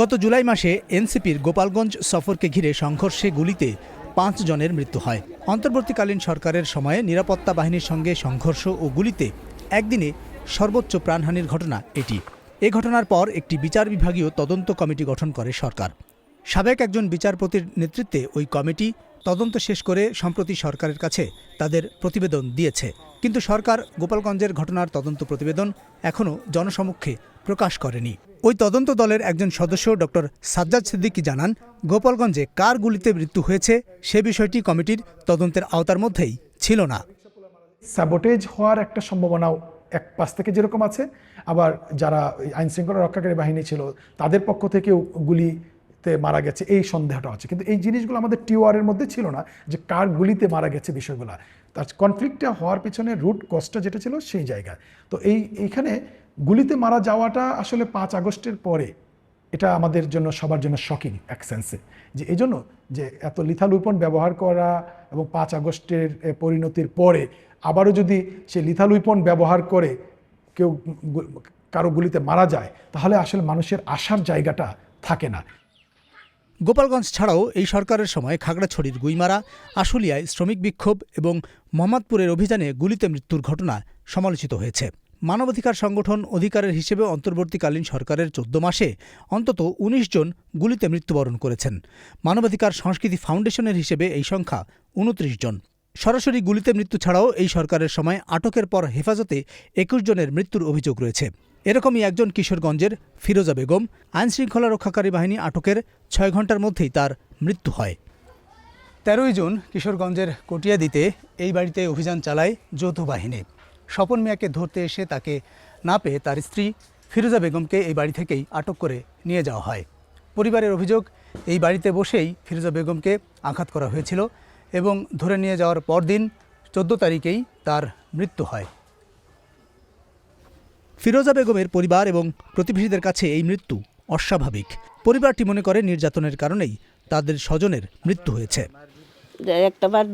গত জুলাই মাসে এনসিপির গোপালগঞ্জ সফরকে ঘিরে সংঘর্ষে গুলিতে পাঁচ জনের মৃত্যু হয়। অন্তর্বর্তীকালীন সরকারের সময়ে নিরাপত্তা বাহিনীর সঙ্গে সংঘর্ষ ও গুলিতে একদিনে সর্বোচ্চ প্রাণহানির ঘটনা এটি। এ ঘটনার পর একটি বিচার বিভাগীয় তদন্ত কমিটি গঠন করে সরকার। সাবেক একজন বিচারপতির নেতৃত্বে ওই কমিটি তদন্ত শেষ করে সম্প্রতি সরকারের কাছে তাদের প্রতিবেদন দিয়েছে। কিন্তু সরকার গোপালগঞ্জের ঘটনার তদন্ত প্রতিবেদন এখনও জনসমক্ষে প্রকাশ করেনি। ওই তদন্ত দলের একজন সদস্য ডক্টর সাজ্জাদ সিদ্দিকী জানান, গোপালগঞ্জে কার গুলিতে মৃত্যু হয়েছে সে বিষয়টি কমিটির তদন্তের আওতার মধ্যেই ছিল না। স্যাবোটেজ হওয়ার একটা সম্ভাবনাও এক পাশ থেকে যেরকম আছে, আবার যারা আইন শৃঙ্খলা রক্ষাকারী বাহিনী ছিল, তাদের পক্ষ থেকেও গুলিতে মারা গেছে, এই সন্দেহটা আছে কিন্তু এই জিনিসগুলো আমাদের টিওয়ারের মধ্যে ছিল না যে কার গুলিতে মারা গেছে বিষয়গুলো। তার কনফ্লিক্টটা হওয়ার পিছনে রুট কজটা যেটা ছিল সেই জায়গায়। তো এই, এইখানে গুলিতে মারা যাওয়াটা আসলে পাঁচ আগস্টের পরে এটা আমাদের জন্য, সবার জন্য শকিং এক সেন্সে যে এই জন্য যে এত লিথাল উইপন ব্যবহার করা এবং পাঁচ আগস্টের পরিণতির পরে আবারও যদি সে লিথাল উইপন ব্যবহার করে কেউ কারও গুলিতে মারা যায়, তাহলে আসলে মানুষের আসার জায়গাটা থাকে না। গোপালগঞ্জ ছাড়াও এই সরকারের সময় খাগড়াছড়ির গুইমারা, আশুলিয়ায় শ্রমিক বিক্ষোভ এবং মোহাম্মদপুরের অভিযানে গুলিতে মৃত্যুর ঘটনা সমালোচিত হয়েছে। মানবাধিকার সংগঠন অধিকারের হিসেবে অন্তর্বর্তীকালীন সরকারের চোদ্দ মাসে অন্তত ১৯ জন গুলিতে মৃত্যুবরণ করেছেন। মানবাধিকার সংস্কৃতি ফাউন্ডেশনের হিসেবে এই সংখ্যা উনত্রিশ জন। সরাসরি গুলিতে মৃত্যু ছাড়াও এই সরকারের সময় আটকের পর হেফাজতে একুশ জনের মৃত্যুর অভিযোগ রয়েছে। এরকমই একজন কিশোরগঞ্জের ফিরোজা বেগম আইনশৃঙ্খলা রক্ষাকারী বাহিনী আটকের ছয় ঘণ্টার মধ্যেই তার মৃত্যু হয়। তেরোই জুন কিশোরগঞ্জের কটিয়াদিতে এই বাড়িতে অভিযান চালায় যৌথ বাহিনী। স্বপন মিয়াকে ধরতে এসে তাকে না পেয়ে তার স্ত্রী ফিরোজা বেগমকে এই বাড়ি থেকেই আটক করে নিয়ে যাওয়া হয়। পরিবারের অভিযোগ, এই বাড়িতে বসেই ফিরোজা বেগমকে আঘাত করা হয়েছিল এবং ধরে নিয়ে যাওয়ার পরদিন চোদ্দ তারিখেই তার মৃত্যু হয়। ফিরোজা বেগমের পরিবার এবং প্রতিবেশীদের কাছে এই মৃত্যু অস্বাভাবিক। পরিবারটি মনে করে নির্যাতনের কারণেই তাদের স্বজনের মৃত্যু হয়েছে। যে একটা বার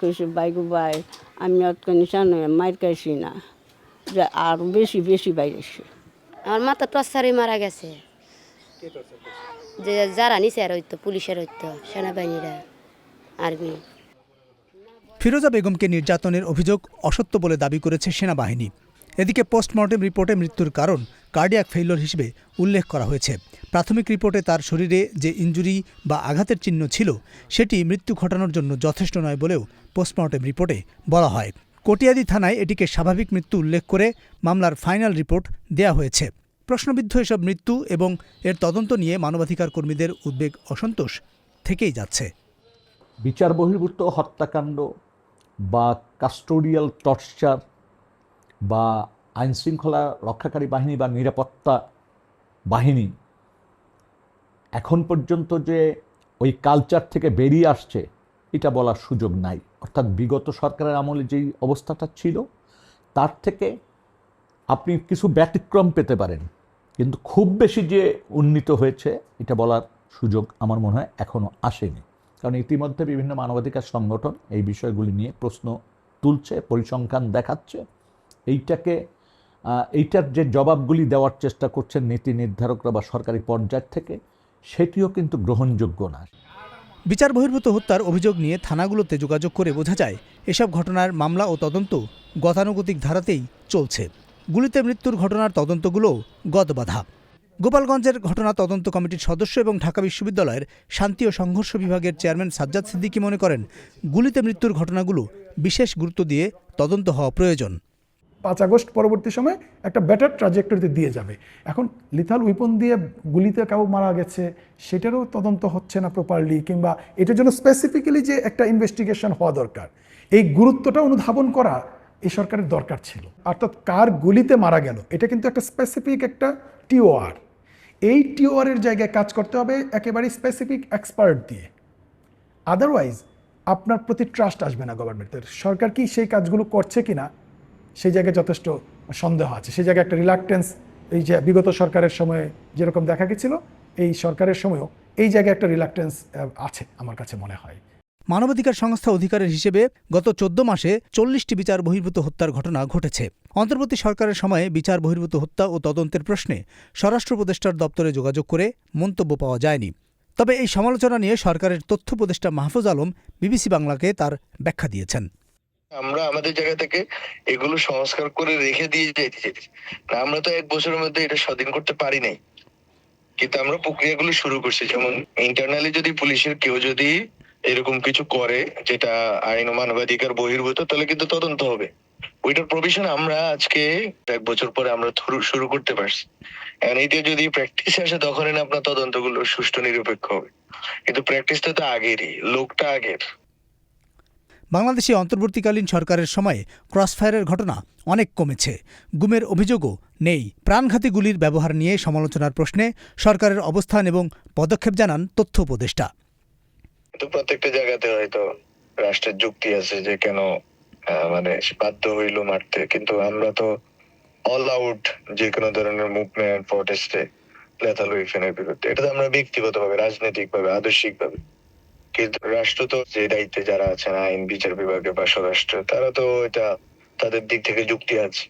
কইছে বাইগু বাই আমি অত নিশান মাইর খাইছি না। আর বেশি বেশি বাইরেছে আমার মাথা টর্চারে মারা গেছে। যে যারা নিচে আর হইতো পুলিশের হইতো সেনাবাহিনীরা আর্মি। ফিরোজা বেগমকে নির্যাতনের অভিযোগ অসত্য বলে দাবি করেছে সেনাবাহিনী। এদিকে পোস্টমর্টেম রিপোর্টে মৃত্যুর কারণ কার্ডিয়াক ফেইলর হিসেবে উল্লেখ করা হয়েছে। প্রাথমিক রিপোর্টে তার শরীরে যে ইনজুরি বা আঘাতের চিহ্ন ছিল, সেটি মৃত্যু ঘটানোর জন্য যথেষ্ট নয় বলেও পোস্টমর্টেম রিপোর্টে বলা হয়। কটিয়াদি থানায় এটিকে স্বাভাবিক মৃত্যু উল্লেখ করে মামলার ফাইনাল রিপোর্ট দেয়া হয়েছে। প্রশ্নবিদ্ধ এসব মৃত্যু এবং এর তদন্ত নিয়ে মানবাধিকার কর্মীদের উদ্বেগ অসন্তোষ থেকেই যাচ্ছে। বিচার বহির্ভূত হত্যাকাণ্ড বা কাস্টোডিয়াল টর্চার বা আইনশৃঙ্খলা রক্ষাকারী বাহিনী বা নিরাপত্তা বাহিনী, এখন পর্যন্ত যে ওই কালচার থেকে বেরিয়ে আসছে, এটা বলার সুযোগ নাই। অর্থাৎ বিগত সরকারের আমলে যেই অবস্থাটা ছিল, তার থেকে আপনি কিছু ব্যতিক্রম পেতে পারেন। কিন্তু খুব বেশি যে উন্নীত হয়েছে, এটা বলার সুযোগ আমার মনে হয় এখনও আসেনি। কারণ ইতিমধ্যে বিভিন্ন মানবাধিকার সংগঠন এই বিষয়গুলি নিয়ে প্রশ্ন তুলছে, পরিসংখ্যান দেখাচ্ছে। এইটাকে এইটার যে জবাবগুলি দেওয়ার চেষ্টা করছেন নীতি নির্ধারকরা বা সরকারি পর্যায় থেকে, সেটিও কিন্তু গ্রহণযোগ্য না। বিচার বহির্ভূত হত্যার অভিযোগ নিয়ে থানাগুলোতে যোগাযোগ করে বোঝা যায়, এসব ঘটনার মামলা ও তদন্ত গতানুগতিক ধারাতেই চলছে। গুলিতে মৃত্যুর ঘটনার তদন্তগুলো গতবাধা গোপালগঞ্জের ঘটনা তদন্ত কমিটির সদস্য এবং ঢাকা বিশ্ববিদ্যালয়ের শান্তি ও সংঘর্ষ বিভাগের চেয়ারম্যান সাজ্জাদ সিদ্দিকী মনে করেন, গুলিতে মৃত্যুর ঘটনাগুলো বিশেষ গুরুত্ব দিয়ে তদন্ত হওয়া প্রয়োজন। পাঁচ আগস্ট পরবর্তী সময় একটা বেটার ট্রাজেক্টরিতে দিয়ে যাবে। এখন লিথাল উইপন দিয়ে গুলিতে কেউ মারা গেছে, সেটারও তদন্ত হচ্ছে না প্রপারলি কিংবা এটার জন্য স্পেসিফিক্যালি যে একটা ইনভেস্টিগেশন হওয়া দরকার। এই গুরুত্বটা অনুধাবন করা এই সরকারের দরকার ছিল। অর্থাৎ কার গুলিতে মারা গেল, এটা কিন্তু একটা স্পেসিফিক একটা টিওআর এই টিওআরের জায়গায় কাজ করতে হবে একেবারে স্পেসিফিক এক্সপার্ট দিয়ে। আদারওয়াইজ আপনার প্রতি ট্রাস্ট আসবে না গভর্নমেন্টের সরকার কি সেই কাজগুলো করছে কি না সেই জায়গায় যথেষ্ট সন্দেহ আছে। সেই জায়গায় একটা রিলাক্টেন্স এই যে বিগত সরকারের সময়ে যেরকম দেখা গেছিল, এই সরকারের সময়ও এই জায়গায় একটা রিলাক্টেন্স আছে আমার কাছে মনে হয়। মানবাধিকার সংস্থা অধিকারের হিসেবে গত চোদ্দ মাসে চল্লিশটি বিচার বহির্ভূত হত্যার ঘটনা ঘটেছে। অন্তর্বর্তী সরকারের সময়ে বিচার বহির্ভূত হত্যা ও তদন্তের প্রশ্নে স্বরাষ্ট্র উপদেষ্টার দপ্তরে যোগাযোগ করে মন্তব্য পাওয়া যায়নি। তবে এই সমালোচনা নিয়ে সরকারের তথ্য উপদেষ্টা মাহফুজ আলম বিবিসি বাংলাকে তার ব্যাখ্যা দিয়েছেন। আমরা আমাদের জায়গা থেকে এগুলো সংস্কার করে রেখে দিয়ে যেতে চাইছি। আমরা তো এক বছরের মধ্যে এটা স্বাধীন করতে পারি নাই। কিন্তু আমরা প্রক্রিয়াগুলো শুরু করছি। যেমন ইন্টারনালি যদি পুলিশের কেউ যদি এরকম কিছু করে, যেটা আইন ও মানবাধিকার বহির্ভূত, তাহলে কিন্তু তদন্ত হবে। ওইটার প্রভিশন আমরা আজকে এক বছর পরে আমরা শুরু করতে পারছি। এইটা যদি প্র্যাকটিস আসে তখন আপনার তদন্তগুলো সুষ্ঠু নিরপেক্ষ হবে। কিন্তু প্র্যাকটিসটা তো আগেরই, লোকটা আগের। বাংলাদেশে অন্তর্বর্তীকালীন সরকারের সময়ে ক্রসফায়ারের ঘটনা অনেক কমেছে। গুমের অভিযোগও নেই। প্রাণঘাতী গুলির ব্যবহার নিয়ে সমালোচনার প্রশ্নে সরকারের অবস্থান এবং পদক্ষেপ জানান তথ্য উপদেষ্টা। প্রত্যেকটা জায়গাতে হয়তো রাষ্ট্রের যুক্তি আছে যে কেন মানে বাধ্য হইল মারতে। কিন্তু আমরা তো অল আউট যে কোনো ধরনের মুভমেন্ট প্রটেস্টে লেথাল ওয়েফেনের বিরুদ্ধে। এটা তো আমরা ব্যক্তিগতভাবে রাজনৈতিক ভাবে আদর্শিক ভাবে কিন্তু রাষ্ট্র তো যে দায়িত্বে যারা আছেন আইন, বিচার বিভাগে বা স্বরাষ্ট্র, তারা তো এটা তাদের দিক থেকে যুক্তি আছে।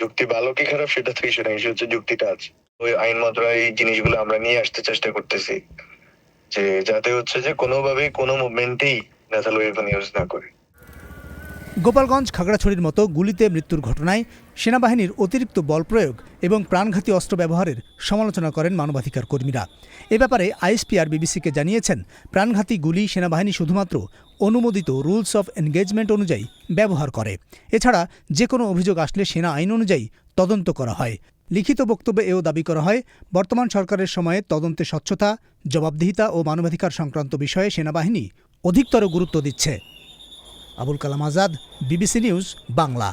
যুক্তি ভালো কি খারাপ সেটা তো ইস্যু না ইস্যু হচ্ছে যুক্তিটা আছে। ওই আইন মন্ত্রণালয় এই জিনিসগুলো আমরা নিয়ে আসতে চেষ্টা করতেছি। যে যাতে হচ্ছে যে কোনোভাবেই কোনো মুভমেন্টেই ন্যাশনাল ওয়েপন ইউজ না করে। গোপালগঞ্জ খাগড়াছড়ির মতো গুলিতে মৃত্যুর ঘটনায় সেনাবাহিনীর অতিরিক্ত বল প্রয়োগ এবং প্রাণঘাতী অস্ত্র ব্যবহারের সমালোচনা করেন মানবাধিকার কর্মীরা। এ ব্যাপারে আইএসপিআর বিবিসিকে জানিয়েছেন, প্রাণঘাতী গুলি সেনাবাহিনী শুধুমাত্র অনুমোদিত রুলস অফ এনগেজমেন্ট অনুযায়ী ব্যবহার করে। এছাড়া যে কোনো অভিযোগ আসলে সেনা আইন অনুযায়ী তদন্ত করা হয়। লিখিত বক্তব্যে এও দাবি করা হয়, বর্তমান সরকারের সময়ে তদন্তে স্বচ্ছতা, জবাবদিহিতা ও মানবাধিকার সংক্রান্ত বিষয়ে সেনাবাহিনী অধিকতর গুরুত্ব দিচ্ছে। Abul Kalam Azad BBC news Bangla.